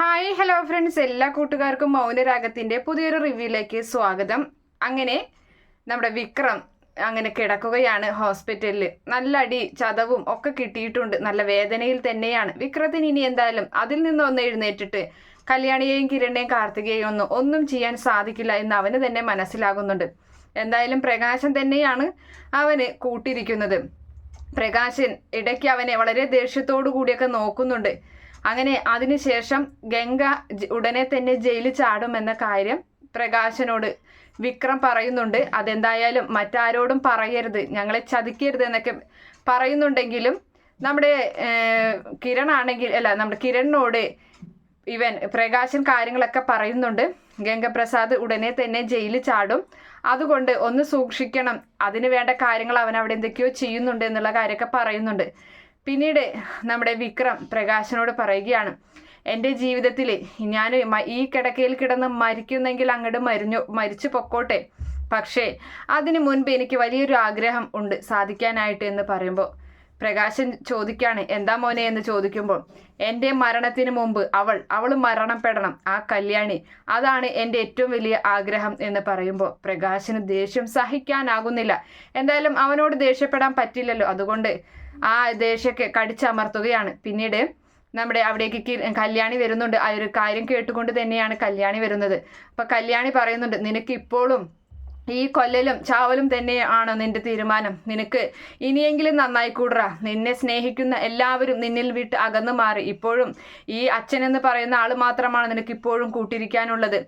Hi hello friends എല്ലാ കൂട്ടുകാർക്കും മൗനരാഗത്തിന്റെ പുതിയൊരു റിവ്യൂയിലേക്ക് സ്വാഗതം. അങ്ങനെ നമ്മുടെ വിക്രം അങ്ങനെ കിടക്കുകയാണ് ഹോസ്പിറ്റലിൽ നല്ല അടി ചതവും ഒക്കെ കിട്ടിയിട്ടുണ്ട്. നല്ല വേദനയിൽ തന്നെയാണ്. വിക്രത്തിന് ഇനി എന്തായാലും അതിൽ നിന്ന് ഒന്ന് എഴുന്നേറ്റിട്ട് കല്യാണിയെയും കിരണിനെയും കാർത്തികയെയും ഒന്നും ഒന്നും ചെയ്യാൻ സാധിക്കില്ല എന്ന് അവന് തന്നെ മനസ്സിലാകുന്നുണ്ട്. എന്തായാലും പ്രകാശം തന്നെയാണ് അവന് കൂട്ടിയിരിക്കുന്നത്. പ്രകാശൻ ഇടയ്ക്ക് അവനെ വളരെ ദേഷ്യത്തോടു കൂടിയൊക്കെ നോക്കുന്നുണ്ട്. അങ്ങനെ അതിനുശേഷം ഗംഗ ഉടനെ തന്നെ ജയിലിൽ ചാടുമെന്ന കാര്യം പ്രകാശനോട് വിക്രം പറയുന്നുണ്ട്. അതെന്തായാലും മറ്റാരോടും പറയരുത്. ഞങ്ങളെ ചതിക്കരുത് എന്നൊക്കെ പറയുന്നുണ്ടെങ്കിലും നമ്മുടെ കിരൺ ആണെങ്കിൽ അല്ല നമ്മുടെ കിരണിനോട് ഇവൻ പ്രകാശൻ കാര്യങ്ങളൊക്കെ പറയുന്നുണ്ട്. ഗംഗപ്രസാദ് ഉടനെ തന്നെ ജയിലിൽ ചാടും. അതുകൊണ്ട് ഒന്ന് സൂക്ഷിക്കണം. അതിന് വേണ്ട കാര്യങ്ങൾ അവൻ അവിടെ എന്തൊക്കെയോ ചെയ്യുന്നുണ്ട് എന്നുള്ള കാര്യമൊക്കെ പറയുന്നുണ്ട്. പിന്നീട് നമ്മുടെ വിക്രം പ്രകാശനോട് പറയുകയാണ് എന്റെ ജീവിതത്തിൽ ഞാൻ ഈ കിടക്കയിൽ കിടന്ന് മരിക്കുന്നെങ്കിൽ അങ്ങോട്ട് മരിഞ്ഞു മരിച്ചു പൊക്കോട്ടെ. പക്ഷേ അതിനു മുൻപ് എനിക്ക് വലിയൊരു ആഗ്രഹം ഉണ്ട് സാധിക്കാനായിട്ട് എന്ന് പറയുമ്പോൾ. പ്രകാശൻ ചോദിക്കാണ് എന്താ മോനെ? എന്ന് ചോദിക്കുമ്പോൾ എന്റെ മരണത്തിന് മുമ്പ് അവൾ അവൾ മരണപ്പെടണം ആ കല്യാണി. അതാണ് എന്റെ ഏറ്റവും വലിയ ആഗ്രഹം എന്ന് പറയുമ്പോൾ പ്രകാശന് ദേഷ്യം സഹിക്കാനാകുന്നില്ല. എന്തായാലും അവനോട് ദേഷ്യപ്പെടാൻ പറ്റില്ലല്ലോ. അതുകൊണ്ട് ആ ദേഷ്യമൊക്കെ കടിച്ചമർത്തുകയാണ്. പിന്നീട് നമ്മുടെ അവിടേക്ക് കല്യാണി വരുന്നുണ്ട്. ആ ഒരു കാര്യം കേട്ടുകൊണ്ട് തന്നെയാണ് കല്യാണി വരുന്നത്. അപ്പൊ കല്യാണി പറയുന്നുണ്ട് നിനക്ക് ഇപ്പോഴും ഈ കൊല്ലലും ചാവലും തന്നെയാണോ നിന്റെ തീരുമാനം. നിനക്ക് ഇനിയെങ്കിലും നന്നായി കൂടുറ. നിന്നെ സ്നേഹിക്കുന്ന എല്ലാവരും നിന്നിൽ വിട്ട് അകന്നു മാറി. ഇപ്പോഴും ഈ അച്ഛൻ എന്ന് പറയുന്ന ആൾ മാത്രമാണ് നിനക്ക് ഇപ്പോഴും കൂട്ടിരിക്കാനുള്ളത്.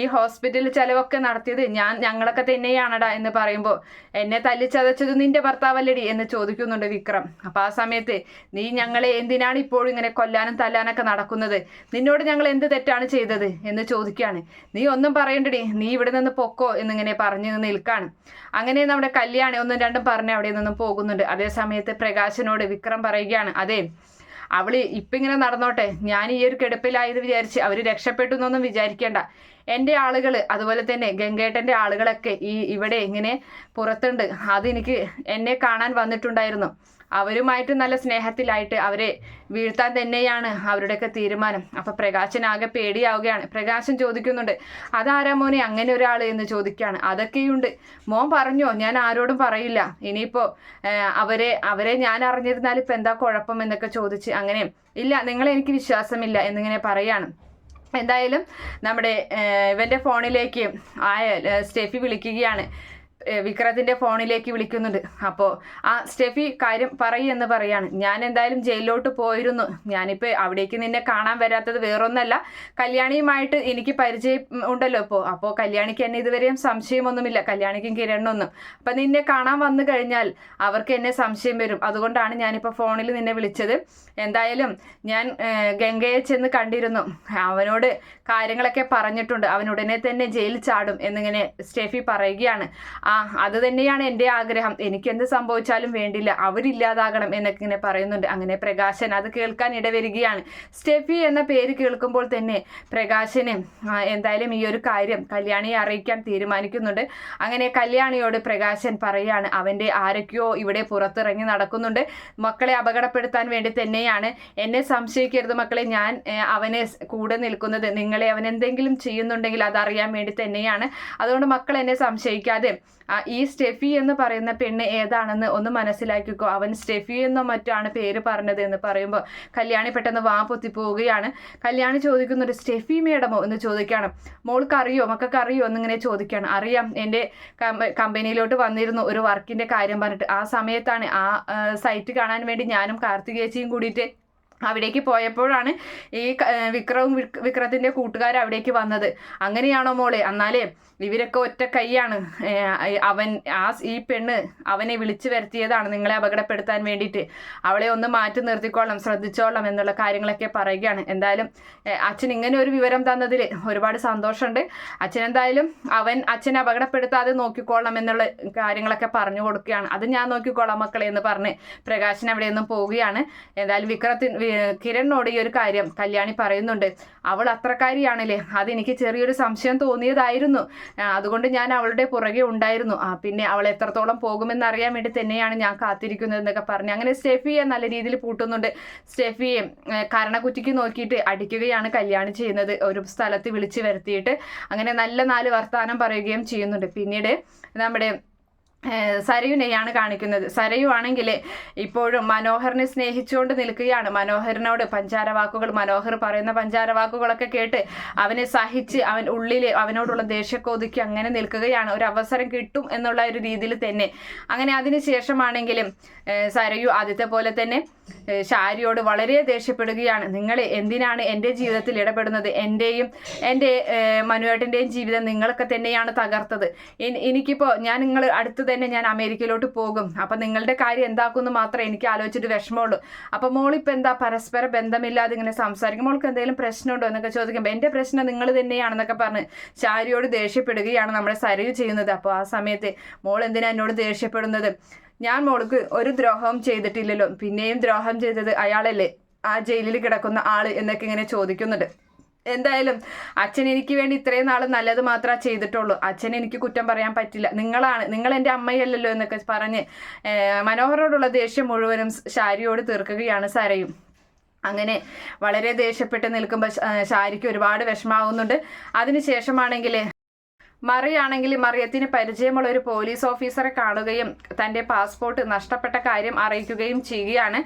ഈ ഹോസ്പിറ്റലിൽ ചെലവൊക്കെ നടത്തിയത് ഞാൻ ഞങ്ങളൊക്കെ തന്നെയാണടാ എന്ന് പറയുമ്പോൾ എന്നെ തല്ലിച്ചതച്ചത് നിന്റെ ഭർത്താവല്ലടി എന്ന് ചോദിക്കുന്നുണ്ട് വിക്രം. അപ്പൊ ആ സമയത്ത് നീ ഞങ്ങളെ എന്തിനാണ് ഇപ്പോഴും ഇങ്ങനെ കൊല്ലാനും തല്ലാനൊക്കെ നടക്കുന്നത്? നിന്നോട് ഞങ്ങൾ എന്ത് തെറ്റാണ് ചെയ്തത്? എന്ന് ചോദിക്കുകയാണ് നീ ഒന്നും പറയണ്ടടി. നീ ഇവിടെ നിന്ന് പൊക്കോ എന്നിങ്ങനെ പറഞ്ഞു നിൽക്കാണ്. അങ്ങനെ നമ്മുടെ കല്യാണി ഒന്നും രണ്ടും പറഞ്ഞ് അവിടെ നിന്നും പോകുന്നുണ്ട്. അതേ സമയത്ത് പ്രകാശനോട് വിക്രം പറയുകയാണ് അതെ അവൾ ഇപ്പം ഇങ്ങനെ നടന്നോട്ടെ. ഞാൻ ഈ ഒരു കിടപ്പിലായത് വിചാരിച്ച് അവർ രക്ഷപ്പെട്ടു എന്നൊന്നും വിചാരിക്കേണ്ട. എന്റെ ആളുകൾ അതുപോലെ തന്നെ ഗംഗേട്ടന്റെ ആളുകളൊക്കെ ഈ ഇവിടെ ഇങ്ങനെ പുറത്തുണ്ട്. അതെനിക്ക് എന്നെ കാണാൻ വന്നിട്ടുണ്ടായിരുന്നു. അവരുമായിട്ട് നല്ല സ്നേഹത്തിലായിട്ട് അവരെ വീഴ്ത്താൻ തന്നെയാണ് അവരുടെയൊക്കെ തീരുമാനം. അപ്പം പ്രകാശൻ ആകെ പേടിയാവുകയാണ്. പ്രകാശൻ ചോദിക്കുന്നുണ്ട് അതാരാ മോനെ അങ്ങനെ ഒരാൾ എന്ന് ചോദിക്കുകയാണ്. അതൊക്കെയുണ്ട്. മോൻ പറഞ്ഞോ ഞാൻ ആരോടും പറയില്ല. ഇനിയിപ്പോൾ അവരെ അവരെ ഞാൻ അറിഞ്ഞിരുന്നാൽ ഇപ്പം എന്താ കുഴപ്പം? എന്നൊക്കെ ചോദിച്ച് അങ്ങനെ ഇല്ല നിങ്ങളെനിക്ക് വിശ്വാസമില്ല എന്നിങ്ങനെ പറയാണ്. എന്തായാലും നമ്മുടെ ഇവന്റെ ഫോണിലേക്ക് ആയ സ്റ്റെഫി വിളിക്കുകയാണ്. വിക്രത്തിന്റെ ഫോണിലേക്ക് വിളിക്കുന്നുണ്ട്. അപ്പോ ആ സ്റ്റെഫി കാര്യം പറയെന്ന് പറയാണ്. ഞാൻ എന്തായാലും ജയിലിലോട്ട് പോയിരുന്നു. ഞാനിപ്പോൾ അവിടേക്ക് നിന്നെ കാണാൻ വരാത്തത് വേറൊന്നല്ല. കല്യാണിയുമായിട്ട് എനിക്ക് പരിചയം ഉണ്ടല്ലോ ഇപ്പോൾ അപ്പോൾ കല്യാണിക്ക് എന്നെ ഇതുവരെയും സംശയമൊന്നുമില്ല. കല്യാണിക്കും കിരണിനൊന്നും. അപ്പം നിന്നെ കാണാൻ വന്നു കഴിഞ്ഞാൽ അവർക്ക് എന്നെ സംശയം വരും. അതുകൊണ്ടാണ് ഞാനിപ്പോൾ ഫോണിൽ നിന്നെ വിളിച്ചത്. എന്തായാലും ഞാൻ ഗംഗയെ ചെന്ന് കണ്ടിരുന്നു. അവനോട് കാര്യങ്ങളൊക്കെ പറഞ്ഞിട്ടുണ്ട്. അവൻ ഉടനെ തന്നെ ജയിലിൽ ചാടും എന്നിങ്ങനെ സ്റ്റെഫി പറയുകയാണ്. ആ അത് തന്നെയാണ് എന്റെ ആഗ്രഹം. എനിക്ക് എന്ത് സംഭവിച്ചാലും വേണ്ടില്ല. അവരില്ലാതാകണം എന്നൊക്കെ ഇങ്ങനെ പറയുന്നുണ്ട്. അങ്ങനെ പ്രകാശൻ അത് കേൾക്കാൻ ഇടവരികയാണ്. സ്റ്റെഫി എന്ന പേര് കേൾക്കുമ്പോൾ തന്നെ പ്രകാശന് എന്തായാലും ഈ ഒരു കാര്യം കല്യാണിയെ അറിയിക്കാൻ തീരുമാനിക്കുന്നുണ്ട്. അങ്ങനെ കല്യാണിയോട് പ്രകാശൻ പറയാണ് അവന്റെ ആരൊക്കെയോ ഇവിടെ പുറത്തിറങ്ങി നടക്കുന്നുണ്ട്. മക്കളെ അപകടപ്പെടുത്താൻ വേണ്ടി തന്നെയാണ്. എന്നെ സംശയിക്കരുത് മക്കളെ. ഞാൻ അവനെ കൂടെ നിൽക്കുന്നത്. നിങ്ങളെ അവൻ എന്തെങ്കിലും ചെയ്യുന്നുണ്ടെങ്കിൽ അതറിയാൻ വേണ്ടി തന്നെയാണ്. അതുകൊണ്ട് മക്കൾ എന്നെ സംശയിക്കാതെ ആ, ഈ സ്റ്റെഫി എന്ന് പറയുന്ന പെണ്ണ് ഏതാണെന്ന് ഒന്ന് മനസ്സിലാക്കിക്കോ. അവൻ സ്റ്റെഫി എന്നോ മറ്റാണ് പേര് പറഞ്ഞത് എന്ന് പറയുമ്പോൾ കല്യാണി പെട്ടെന്ന് വാ പൊത്തി പോവുകയാണ്. കല്യാണി ചോദിക്കുന്നൊരു സ്റ്റെഫി മേഡമോ എന്ന് ചോദിക്കുകയാണ് മോൾക്ക് അറിയോ മക്കൾക്ക് അറിയോ എന്നിങ്ങനെ ചോദിക്കുകയാണ് അറിയാം എന്റെ കമ്പനിയിലോട്ട് വന്നിരുന്നു ഒരു വർക്കിന്റെ കാര്യം പറഞ്ഞിട്ട്. ആ സമയത്താണ് ആ, സൈറ്റ് കാണാൻ വേണ്ടി ഞാനും കാർത്തികേച്ചിയും കൂടിയിട്ട് അവിടേക്ക് പോയപ്പോഴാണ് ഈ വിക്രവും വിക്- വിക്രത്തിന്റെ കൂട്ടുകാർ അവിടേക്ക് വന്നത്. അങ്ങനെയാണോ മോളെ? എന്നാലേ ഇവരൊക്കെ ഒറ്റ കൈയാണ്. അവൻ ആ ഈ പെണ്ണ് അവനെ വിളിച്ചു വരുത്തിയതാണ് നിങ്ങളെ അപകടപ്പെടുത്താൻ വേണ്ടിയിട്ട്. അവളെ ഒന്ന് മാറ്റി നിർത്തിക്കോളാം ശ്രദ്ധിച്ചോളണം എന്നുള്ള കാര്യങ്ങളൊക്കെ പറയുകയാണ്. എന്തായാലും അച്ഛൻ ഇങ്ങനെ ഒരു വിവരം തന്നതിൽ ഒരുപാട് സന്തോഷമുണ്ട്. അച്ഛൻ എന്തായാലും അവൻ അച്ഛനെ അപകടപ്പെടുത്താതെ നോക്കിക്കോളാം എന്നുള്ള കാര്യങ്ങളൊക്കെ പറഞ്ഞു കൊടുക്കുകയാണ്. അത് ഞാൻ നോക്കിക്കോളാം മക്കളെ എന്ന് പറഞ്ഞ് പ്രകാശൻ അവിടെ നിന്നും പോവുകയാണ്. എന്തായാലും വിക്രത്തിന് കിരണിനോട് ഈ ഒരു കാര്യം കല്യാണി പറയുന്നുണ്ട്. അവൾ അത്രക്കാരിയാണല്ലേ? അതെനിക്ക് ചെറിയൊരു സംശയം തോന്നിയതായിരുന്നു. അതുകൊണ്ട് ഞാൻ അവളുടെ പുറകെ ഉണ്ടായിരുന്നു. ആ പിന്നെ അവൾ എത്രത്തോളം പോകുമെന്ന് അറിയാൻ വേണ്ടി തന്നെയാണ് ഞാൻ കാത്തിരിക്കുന്നത് എന്നൊക്കെ പറഞ്ഞു അങ്ങനെ സ്റ്റെഫിയെ നല്ല രീതിയിൽ പൂട്ടുന്നുണ്ട്. സ്റ്റെഫിയെ കരണക്കുറ്റിക്ക് നോക്കിയിട്ട് അടിക്കുകയാണ് കല്യാണി ചെയ്യുന്നത്. ഒരു സ്ഥലത്ത് വിളിച്ചു വരുത്തിയിട്ട് അങ്ങനെ നല്ല നാല് വർത്തമാനം പറയുകയും ചെയ്യുന്നുണ്ട്. പിന്നീട് നമ്മുടെ സരയുനെയാണ് കാണിക്കുന്നത്. സരയു ആണെങ്കിൽ ഇപ്പോഴും മനോഹറിനെ സ്നേഹിച്ചുകൊണ്ട് നിൽക്കുകയാണ്. മനോഹറിനോട് പഞ്ചാര വാക്കുകൾ മനോഹർ പറയുന്ന പഞ്ചാര വാക്കുകളൊക്കെ കേട്ട് അവനെ സഹിച്ച് അവൻ ഉള്ളിൽ അവനോടുള്ള ദേഷ്യക്കൊതുക്കി അങ്ങനെ നിൽക്കുകയാണ്. ഒരു അവസരം കിട്ടും എന്നുള്ള ഒരു രീതിയിൽ തന്നെ. അങ്ങനെ അതിന് ശേഷമാണെങ്കിലും സരയു ആദ്യത്തെ പോലെ തന്നെ ഷാരിയോട് വളരെ ദേഷ്യപ്പെടുകയാണ്. നിങ്ങൾ എന്തിനാണ് എന്റെ ജീവിതത്തിൽ ഇടപെടുന്നത്? എന്റെയും എന്റെ മനുവേട്ടന്റെയും ജീവിതം നിങ്ങളൊക്കെ തന്നെയാണ് തകർത്തത്. എനി- എനിക്കിപ്പോൾ ഞാൻ നിങ്ങൾ അടുത്ത് തന്നെ ഞാൻ അമേരിക്കയിലോട്ട് പോകും. അപ്പം നിങ്ങളുടെ കാര്യം എന്താക്കുമെന്ന് മാത്രമേ എനിക്ക് ആലോചിച്ചിട്ട് വിഷമമുള്ളൂ. അപ്പം മോളിപ്പോൾ എന്താ? പരസ്പര ബന്ധമില്ലാതെ ഇങ്ങനെ സംസാരിക്കും. മോൾക്ക് എന്തെങ്കിലും പ്രശ്നമുണ്ടോ എന്നൊക്കെ ചോദിക്കുമ്പോൾ എന്റെ പ്രശ്നം നിങ്ങൾ തന്നെയാണെന്നൊക്കെ പറഞ്ഞ് ചാരിയോട് ദേഷ്യപ്പെടുകയാണ് നമ്മുടെ സരയു ചെയ്യുന്നത്. അപ്പോൾ ആ സമയത്ത് മോൾ എന്തിനാ എന്നോട് ദേഷ്യപ്പെടുന്നത്? ഞാൻ മോൾക്ക് ഒരു ദ്രോഹവും ചെയ്തിട്ടില്ലല്ലോ. പിന്നെയും ദ്രോഹം ചെയ്തത് അയാളല്ലേ? ആ ജയിലിൽ കിടക്കുന്ന ആൾ എന്നൊക്കെ ഇങ്ങനെ ചോദിക്കുന്നുണ്ട്. എന്തായാലും അച്ഛൻ എനിക്ക് വേണ്ടി ഇത്രയും നാൾ നല്ലത് മാത്രമേ ചെയ്തിട്ടുള്ളൂ. അച്ഛൻ എനിക്ക് കുറ്റം പറയാൻ പറ്റില്ല. നിങ്ങളാണ് നിങ്ങൾ എന്റെ അമ്മയല്ലല്ലോ എന്നൊക്കെ പറഞ്ഞ് മനോഹരോടുള്ള ദേഷ്യം മുഴുവനും ശാരിയോട് തീർക്കുകയാണ് സരയും. അങ്ങനെ വളരെ ദേഷ്യപ്പെട്ട് നിൽക്കുമ്പോൾ ശാരിക്ക് ഒരുപാട് വിഷമാവുന്നുണ്ട്. അതിനുശേഷമാണെങ്കിൽ മറിയാണെങ്കിൽ മറിയത്തിന് പരിചയമുള്ള ഒരു പോലീസ് ഓഫീസറെ കാണുകയും തന്റെ പാസ്പോർട്ട് നഷ്ടപ്പെട്ട കാര്യം അറിയിക്കുകയും ചെയ്യുകയാണ്.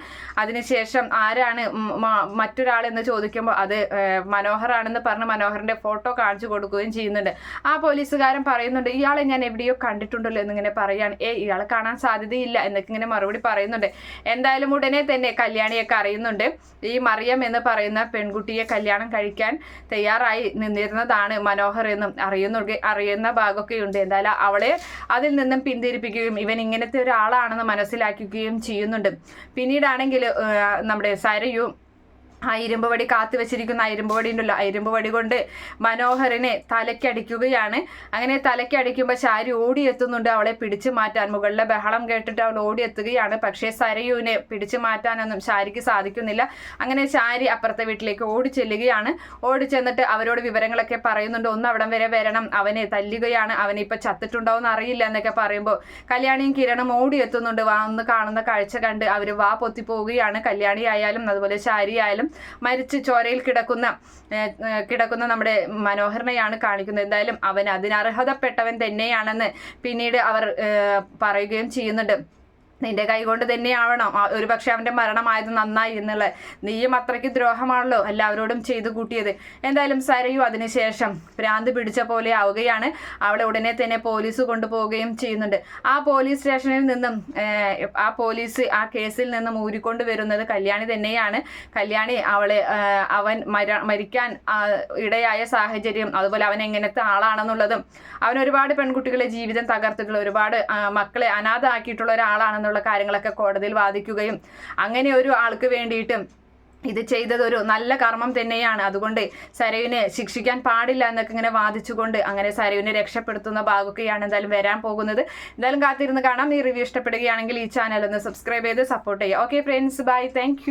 അതിനുശേഷം ആരാണ് മറ്റൊരാൾ എന്ന് ചോദിക്കുമ്പോൾ അത് മനോഹറാണെന്ന് പറഞ്ഞ് മനോഹറിന്റെ ഫോട്ടോ കാണിച്ചു കൊടുക്കുകയും ചെയ്യുന്നുണ്ട്. ആ പോലീസുകാരൻ പറയുന്നുണ്ട് ഇയാളെ ഞാൻ എവിടെയോ കണ്ടിട്ടുണ്ടല്ലോ എന്നിങ്ങനെ പറയാണ് ഏ ഇയാളെ കാണാൻ സാധ്യതയില്ല എന്നൊക്കെ ഇങ്ങനെ മറുപടി പറയുന്നുണ്ട്. എന്തായാലും ഉടനെ തന്നെ കല്യാണിയൊക്കെ അറിയുന്നുണ്ട്. ഈ മറിയം എന്ന് പറയുന്ന പെൺകുട്ടിയെ കല്യാണം കഴിക്കാൻ തയ്യാറായി നിന്നിരുന്നതാണ് മനോഹർ എന്നും അറിയുന്നു അറിയുന്ന ഭാഗമൊക്കെയുണ്ട്. എന്തായാലും അവളെ അതിൽ നിന്നും പിന്തിരിപ്പിക്കുകയും ഇവൻ ഇങ്ങനത്തെ ഒരാളാണെന്ന് മനസ്സിലാക്കുകയും ചെയ്യുന്നുണ്ട്. പിന്നീടാണെങ്കിൽ നമ്മുടെ സരയു ആ ഇരുമ്പ് വടി കാത്തു വെച്ചിരിക്കുന്ന ആ ഇരുമ്പ് വടി ഉണ്ടല്ലോ ആ ഇരുമ്പ് വടി കൊണ്ട് മനോഹരനെ തലയ്ക്കടിക്കുകയാണ്. അങ്ങനെ തലയ്ക്കടിക്കുമ്പോൾ ശാരി ഓടിയെത്തുന്നുണ്ട്. അവളെ പിടിച്ചു മാറ്റാൻ മുകളിലെ ബഹളം കേട്ടിട്ട് അവൾ ഓടിയെത്തുകയാണ്. പക്ഷേ സരയുവിനെ പിടിച്ചു മാറ്റാനൊന്നും ചാരിക്ക് സാധിക്കുന്നില്ല. അങ്ങനെ ചാരി അപ്പുറത്തെ വീട്ടിലേക്ക് ഓടി ചെല്ലുകയാണ് ഓടി ചെന്നിട്ട് അവരോട് വിവരങ്ങളൊക്കെ പറയുന്നുണ്ട്. ഒന്ന് അവിടം വരെ വരണം. അവനെ തല്ലുകയാണ്. അവനെ ഇപ്പൊ ചത്തിട്ടുണ്ടാവും അറിയില്ല എന്നൊക്കെ പറയുമ്പോൾ കല്യാണിയും കിരണും ഓടിയെത്തുന്നുണ്ട്. വാ ഒന്ന് കാണുന്ന കാഴ്ച കണ്ട് അവർ വാ പൊത്തി പോവുകയാണ്. കല്യാണി ആയാലും അതുപോലെ ശാരി ആയാലും മരിച്ച് ചോരയിൽ കിടക്കുന്ന കിടക്കുന്ന നമ്മുടെ മനോഹരനെയാണ് കാണിക്കുന്നത്. എന്തായാലും അവൻ അതിനർഹതപ്പെട്ടവൻ തന്നെയാണെന്ന് പിന്നീട് അവർ പറയുകയും ചെയ്യുന്നുണ്ട്. നിന്റെ കൈ കൊണ്ട് തന്നെയാവണം ഒരു പക്ഷെ അവന്റെ മരണമായത് നന്നായി എന്നുള്ളത്. നീയും അത്രയ്ക്ക് ദ്രോഹമാണല്ലോ എല്ലാവരോടും ചെയ്തു കൂട്ടിയത്. എന്തായാലും സരയു അതിനുശേഷം ഭ്രാന്ത് പിടിച്ച പോലെ ആവുകയാണ്. അവളെ ഉടനെ തന്നെ പോലീസ് കൊണ്ടുപോവുകയും ചെയ്യുന്നുണ്ട്. ആ പോലീസ് സ്റ്റേഷനിൽ നിന്നും ആ പോലീസ് ആ കേസിൽ നിന്നും ഊരിക്കൊണ്ട് വരുന്നത് കല്യാണി തന്നെയാണ്. കല്യാണി അവളെ അവൻ മര മരിക്കാൻ ഇടയായ സാഹചര്യം അതുപോലെ അവൻ എങ്ങനത്തെ ആളാണെന്നുള്ളതും അവൻ ഒരുപാട് പെൺകുട്ടികളെ ജീവിതം തകർത്തിട്ടുള്ള ഒരുപാട് മക്കളെ അനാഥ ആക്കിയിട്ടുള്ള അനാഥമാക്കിയിട്ടുള്ള ഒരാളാണെന്നുള്ള കാര്യങ്ങളൊക്കെ കോടതിയിൽ വാദിക്കുകയും അങ്ങനെ ഒരു ആൾക്ക് വേണ്ടിയിട്ടും ഇത് ചെയ്തതൊരു നല്ല കർമ്മം തന്നെയാണ്. അതുകൊണ്ട് സരയുവിനെ ശിക്ഷിക്കാൻ പാടില്ല എന്നൊക്കെ ഇങ്ങനെ വാദിച്ചുകൊണ്ട് അങ്ങനെ സരയുവിനെ രക്ഷപ്പെടുത്തുന്ന ഭാഗമൊക്കെയാണ് എന്തായാലും വരാൻ പോകുന്നത്. എന്തായാലും കാത്തിരുന്ന് കാണാം. ഈ റിവ്യൂ ഇഷ്ടപ്പെടുകയാണെങ്കിൽ ഈ ചാനൽ ഒന്ന് സബ്സ്ക്രൈബ് ചെയ്ത് സപ്പോർട്ട് ചെയ്യുക. Okay friends bye thank